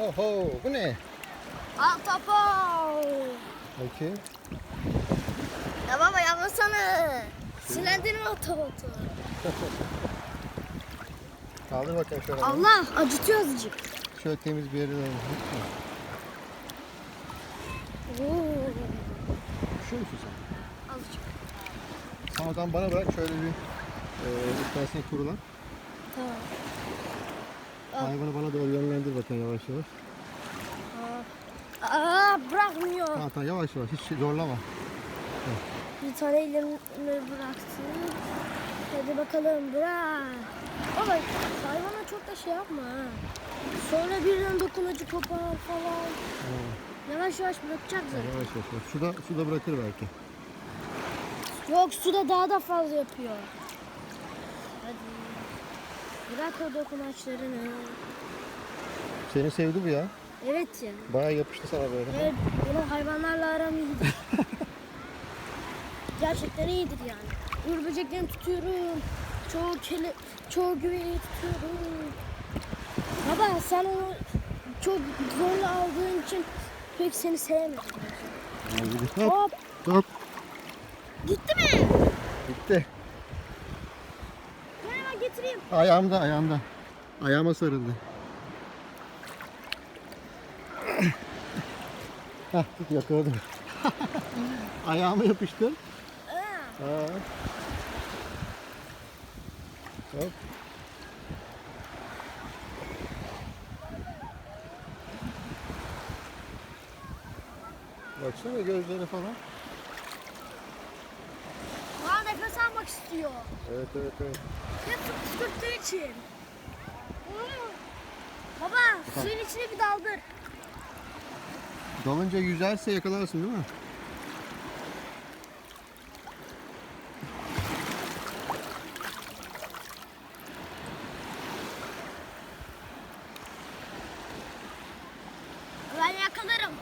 Oho bu ne? Altapol. Bakayım. Ya baba yapmasana. Sinirlendirme otobotu. Kaldır bakalım şöyle. Allah acıtıyor azıcık. Şöyle temiz bir yere alalım. Musun sen? azıcık. Sen o zaman bana bırak şöyle bir e, bir tanesini kurulan. Tamam. Hayvanı bana doğru bakalım yavaş yavaş. Aa bırakmıyor. Tamam tamam yavaş yavaş hiç zorlama. Bir tane elimi bıraktı. Hadi bakalım bırak. Baba hayvana çok da şey yapma ha. Sonra birden dokunucu kopar falan. Yavaş yavaş bırakacak zaten. Yavaş yavaş. Suda, suda bırakır belki. Yok suda daha da fazla yapıyor. Hadi. Bırak o dokunaçlarını. Seni sevdi bu ya. Evet ya. Bayağı yapıştı sana böyle. Evet, benim hayvanlarla aram iyidir. Gerçekten iyidir yani. Uğur böceklerini tutuyorum. Çoğu kele, çoğu güveyi tutuyorum. Baba sen onu çok zorla aldığın için pek seni sevmedim. Hop Hop hop. gitti mi? Bitti. Ben hemen getireyim. Ayağımda ayağımda. Ayağıma sarıldı. Tut yakaladım. Ayağıma yapıştır. Ha. Hop. Baksana gözleri falan. Aa, nefes almak istiyor. Evet evet evet. Hep fıskırttığı için. Hmm. Baba suyun içine bir daldır. Dalınca yüzerse yakalarsın değil mi? Ben yakalarım.